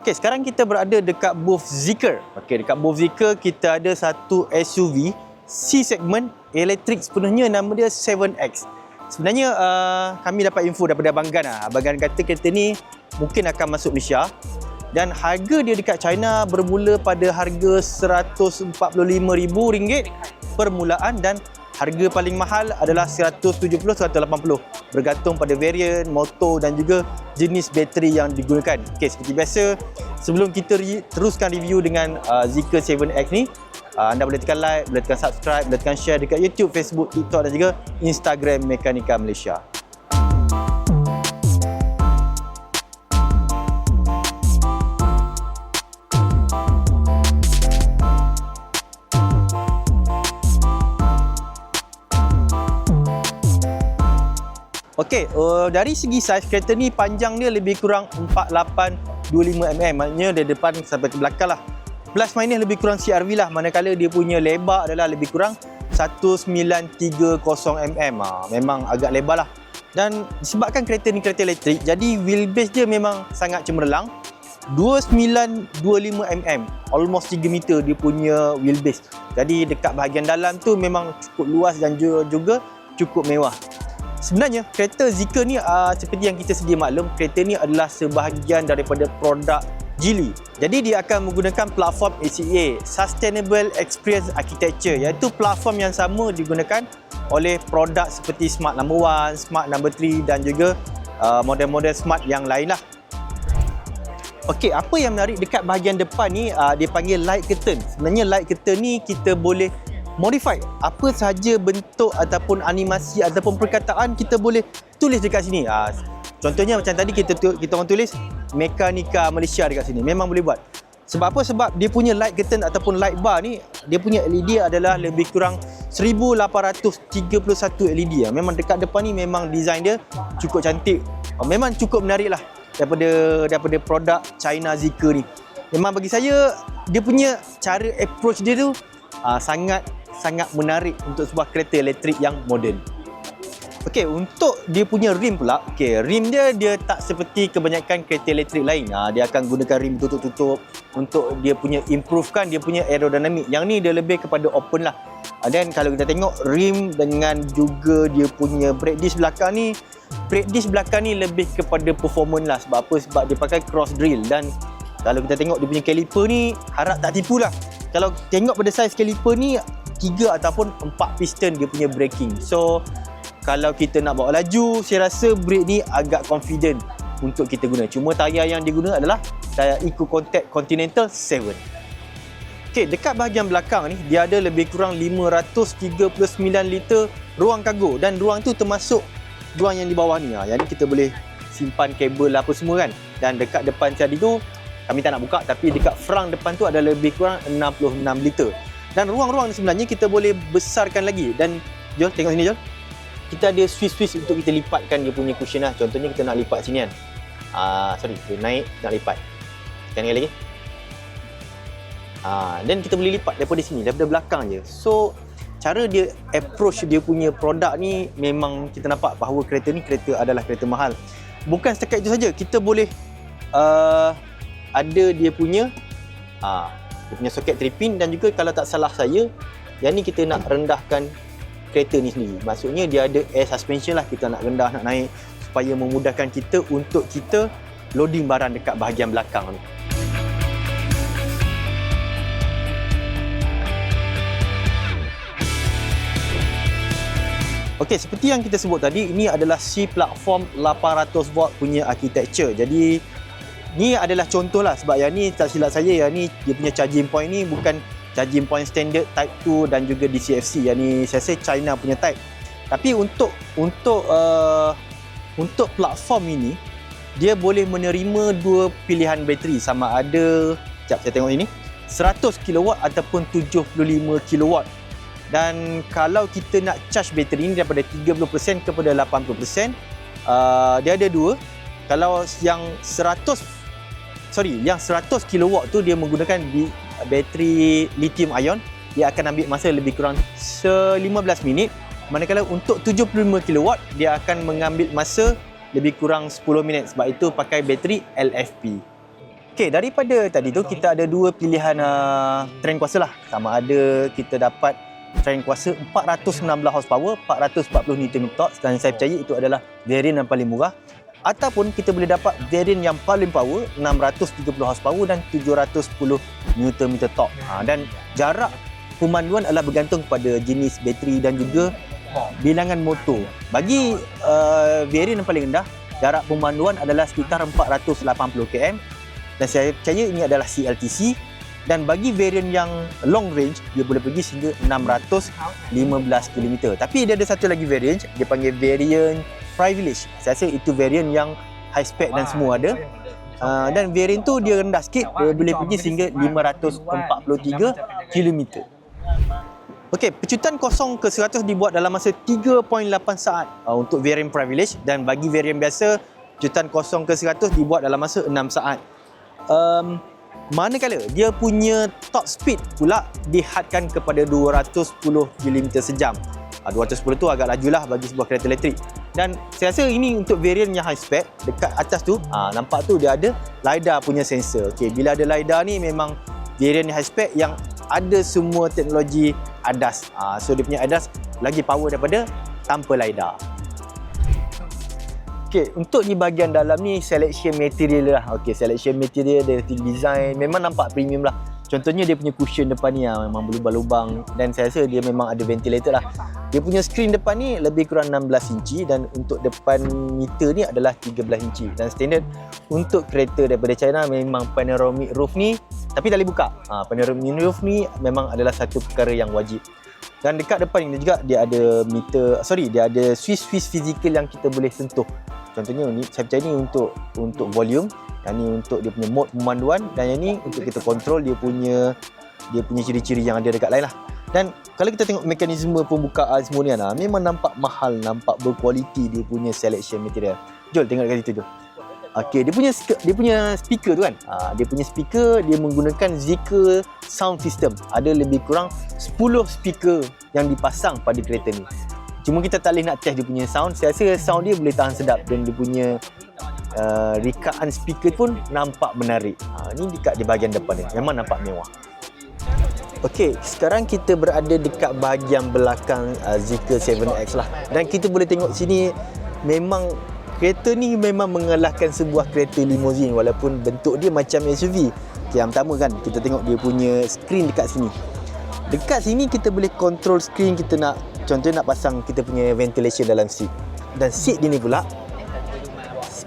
Okey, sekarang kita berada dekat booth Zeekr. Okey, dekat booth Zeekr kita ada satu SUV C segment elektrik sepenuhnya nama dia 7X. Sebenarnya uh, kami dapat info daripada Abang Gan lah. Abang Gan kata kereta ni mungkin akan masuk Malaysia dan harga dia dekat China bermula pada harga RM145,000 permulaan dan harga paling mahal adalah 170-180 bergantung pada varian, motor dan juga jenis bateri yang digunakan. Okey, seperti biasa, sebelum kita re- teruskan review dengan uh, Zeekr 7X ni, uh, anda boleh tekan like, boleh tekan subscribe, boleh tekan share dekat YouTube, Facebook, TikTok dan juga Instagram Mekanika Malaysia. Okey, uh, dari segi saiz kereta ni panjang dia lebih kurang 4825mm. Maknanya dari depan sampai ke belakang lah. Plus minus lebih kurang CRV lah. Manakala dia punya lebar adalah lebih kurang 1930mm. Ha, memang agak lebar lah. Dan disebabkan kereta ni kereta elektrik, jadi wheelbase dia memang sangat cemerlang. 2925mm, almost 3 meter dia punya wheelbase. Jadi dekat bahagian dalam tu memang cukup luas dan juga cukup mewah. Sebenarnya kereta Zeekr ni uh, seperti yang kita sedia maklum, kereta ni adalah sebahagian daripada produk Geely. Jadi dia akan menggunakan platform ACA, Sustainable Experience Architecture iaitu platform yang sama digunakan oleh produk seperti Smart Number 1, Smart Number 3 dan juga uh, model-model smart yang lain lah. Okey, apa yang menarik dekat bahagian depan ni uh, dia panggil light curtain. Sebenarnya light curtain ni kita boleh modify apa sahaja bentuk ataupun animasi ataupun perkataan kita boleh tulis dekat sini. Ha, contohnya macam tadi kita kita orang tulis Mekanika Malaysia dekat sini. Memang boleh buat. Sebab apa? Sebab dia punya light curtain ataupun light bar ni dia punya LED adalah lebih kurang 1831 LED. Memang dekat depan ni memang design dia cukup cantik. Memang cukup menarik lah daripada daripada produk China Zeekr ni. Memang bagi saya dia punya cara approach dia tu uh, sangat sangat menarik untuk sebuah kereta elektrik yang moden. Okey, untuk dia punya rim pula, okey, rim dia dia tak seperti kebanyakan kereta elektrik lain. Ha, dia akan gunakan rim tutup-tutup untuk dia punya improvekan dia punya aerodinamik. Yang ni dia lebih kepada open lah. Dan kalau kita tengok rim dengan juga dia punya brake disc belakang ni, brake disc belakang ni lebih kepada performance lah. Sebab apa? Sebab dia pakai cross drill dan kalau kita tengok dia punya caliper ni, harap tak tipu lah. Kalau tengok pada saiz caliper ni, tiga ataupun empat piston dia punya braking. So kalau kita nak bawa laju, saya rasa brake ni agak confident untuk kita guna. Cuma tayar yang diguna adalah tayar Eco Contact Continental 7. Okey, dekat bahagian belakang ni dia ada lebih kurang 539 liter ruang kargo dan ruang tu termasuk ruang yang di bawah ni. Ha, yang ni kita boleh simpan kabel apa semua kan. Dan dekat depan tadi tu kami tak nak buka tapi dekat front depan tu ada lebih kurang 66 liter. Dan ruang-ruang sebenarnya kita boleh besarkan lagi. Dan Jol, tengok sini Jol. Kita ada switch-switch untuk kita lipatkan dia punya cushion lah. Contohnya kita nak lipat sini kan. Uh, sorry, kita naik, nak lipat. Tekan lagi. Uh, dan kita boleh lipat daripada sini, daripada belakang je. So, cara dia approach dia punya produk ni memang kita nampak bahawa kereta ni kereta adalah kereta mahal. Bukan setakat itu saja, kita boleh uh, ada dia punya uh, dia punya soket 3 pin dan juga kalau tak salah saya yang ni kita nak rendahkan kereta ni sendiri maksudnya dia ada air suspension lah kita nak rendah nak naik supaya memudahkan kita untuk kita loading barang dekat bahagian belakang ni Okey, seperti yang kita sebut tadi, ini adalah C platform 800 volt punya architecture. Jadi ni adalah contoh lah sebab yang ni tak silap saya yang ni dia punya charging point ni bukan charging point standard type 2 dan juga DCFC yang ni saya rasa China punya type. Tapi untuk untuk uh, untuk platform ini dia boleh menerima dua pilihan bateri. Sama ada sekejap saya tengok ini 100 kW ataupun 75 kW dan kalau kita nak charge bateri ini daripada 30% kepada 80% uh, dia ada dua. Kalau yang 100 sorry yang 100 kW tu dia menggunakan bateri lithium ion. Dia akan ambil masa lebih kurang 15 minit. Manakala untuk 75 kW dia akan mengambil masa lebih kurang 10 minit. Sebab itu pakai bateri LFP Okey, daripada tadi tu kita ada dua pilihan uh, trend kuasa lah. Sama ada kita dapat trend kuasa 416 horsepower, 440 Nm dan saya percaya itu adalah varian yang paling murah ataupun kita boleh dapat varian yang paling power 630 horsepower dan 710 Nm torque. Ha, dan jarak pemanduan adalah bergantung pada jenis bateri dan juga bilangan motor. Bagi uh, varian yang paling rendah, jarak pemanduan adalah sekitar 480 km dan saya percaya ini adalah CLTC dan bagi varian yang long range dia boleh pergi sehingga 615 km tapi dia ada satu lagi varian dia panggil variant privilege. Saya rasa itu varian yang high spec dan semua ada. uh, dan varian tu dia rendah sikit. Dia boleh pergi sehingga 543 km Okey, pecutan kosong ke 100 dibuat dalam masa 3.8 saat. Uh, untuk varian privilege dan bagi varian biasa pecutan kosong ke 100 dibuat dalam masa 6 saat. Um, manakala dia punya top speed pula dihadkan kepada 210 km sejam. Uh, 210 tu agak laju lah bagi sebuah kereta elektrik. Dan saya rasa ini untuk varian yang high spec, dekat atas tu, uh, nampak tu dia ada LiDAR punya sensor. Okay, bila ada LiDAR ni memang varian high spec yang ada semua teknologi ADAS. Uh, so dia punya ADAS lagi power daripada tanpa LiDAR. Okey, untuk di bahagian dalam ni selection material lah. Okey, selection material dari design memang nampak premium lah. Contohnya dia punya cushion depan ni lah, memang berlubang-lubang dan saya rasa dia memang ada ventilator lah. Dia punya screen depan ni lebih kurang 16 inci dan untuk depan meter ni adalah 13 inci dan standard untuk kereta daripada China memang panoramic roof ni tapi tak boleh buka. Ha, panoramic roof ni memang adalah satu perkara yang wajib. Dan dekat depan ini juga dia ada meter, sorry dia ada switch-switch fizikal yang kita boleh sentuh. Contohnya ni saya percaya ni untuk untuk volume yang ni untuk dia punya mode pemanduan dan yang ni untuk kita kontrol dia punya dia punya ciri-ciri yang ada dekat lain lah. Dan kalau kita tengok mekanisme pembukaan semua ni lah, memang nampak mahal nampak berkualiti dia punya selection material. Jol tengok dekat situ Jol Okey, dia punya dia punya speaker tu kan. Ha, dia punya speaker dia menggunakan Zeekr sound system. Ada lebih kurang 10 speaker yang dipasang pada kereta ni. Cuma kita tak boleh nak test dia punya sound. Saya rasa sound dia boleh tahan sedap dan dia punya uh, rekaan speaker pun nampak menarik. Ha, ni dekat di bahagian depan ni. Memang nampak mewah. Okey, sekarang kita berada dekat bahagian belakang uh, Zeekr 7X lah. Dan kita boleh tengok sini memang kereta ni memang mengalahkan sebuah kereta limousine walaupun bentuk dia macam SUV. Okay, yang pertama kan kita tengok dia punya screen dekat sini. Dekat sini kita boleh control screen kita nak contohnya nak pasang kita punya ventilation dalam seat dan seat dia ni pula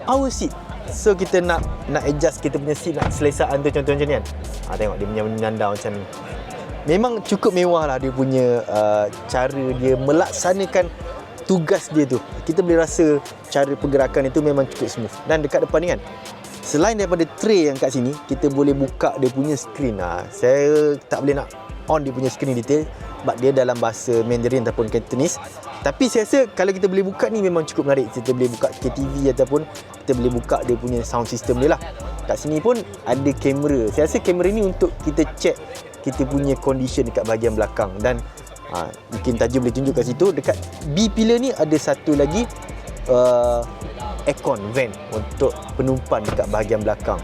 power seat so kita nak nak adjust kita punya seat nak selesaan tu contoh macam ni kan ha, tengok dia punya menyandar macam ni memang cukup mewah lah dia punya uh, cara dia melaksanakan tugas dia tu kita boleh rasa cara pergerakan itu memang cukup smooth dan dekat depan ni kan selain daripada tray yang kat sini kita boleh buka dia punya screen ha, saya tak boleh nak on dia punya screen detail sebab dia dalam bahasa Mandarin ataupun Cantonese. Tapi saya rasa kalau kita boleh buka ni memang cukup menarik. Kita boleh buka KTV ataupun kita boleh buka dia punya sound system dia lah. Kat sini pun ada kamera. Saya rasa kamera ni untuk kita check kita punya condition dekat bahagian belakang dan ha, mungkin Tajul boleh tunjuk kat situ dekat B pillar ni ada satu lagi uh, aircon vent untuk penumpang dekat bahagian belakang.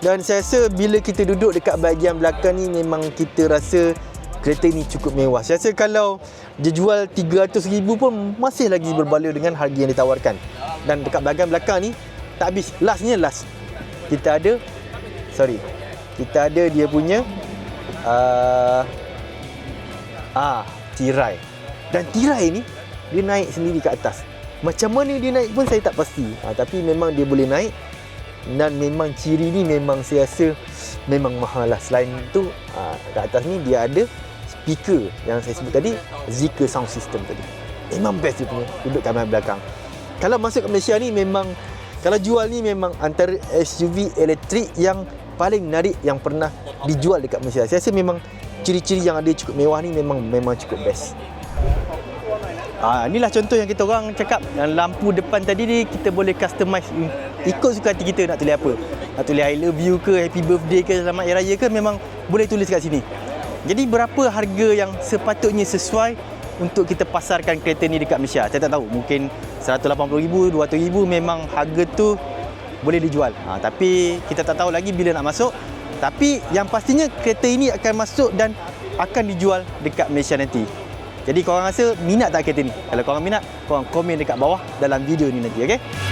Dan saya rasa bila kita duduk dekat bahagian belakang ni memang kita rasa kereta ini cukup mewah. Saya rasa kalau dia jual 300 ribu pun masih lagi berbala dengan harga yang ditawarkan. Dan dekat bahagian belakang ni tak habis. Lastnya last. Kita ada sorry. Kita ada dia punya uh, ah tirai. Dan tirai ni dia naik sendiri ke atas. Macam mana dia naik pun saya tak pasti. Ha, tapi memang dia boleh naik dan memang ciri ni memang saya rasa memang mahal lah. Selain tu, ha, kat atas ni dia ada speaker yang saya sebut tadi Zeekr sound system tadi memang best dia punya duduk kat belakang kalau masuk ke Malaysia ni memang kalau jual ni memang antara SUV elektrik yang paling menarik yang pernah dijual dekat Malaysia saya rasa memang ciri-ciri yang ada cukup mewah ni memang memang cukup best Ah, inilah contoh yang kita orang cakap yang lampu depan tadi ni kita boleh customize ikut suka hati kita nak tulis apa. Nak tulis I love you ke, happy birthday ke, selamat hari raya ke memang boleh tulis kat sini. Jadi berapa harga yang sepatutnya sesuai untuk kita pasarkan kereta ni dekat Malaysia? Saya tak tahu. Mungkin RM180,000, RM200,000 memang harga tu boleh dijual. Ha, tapi kita tak tahu lagi bila nak masuk. Tapi yang pastinya kereta ini akan masuk dan akan dijual dekat Malaysia nanti. Jadi korang rasa minat tak kereta ni? Kalau korang minat, korang komen dekat bawah dalam video ni nanti, okey?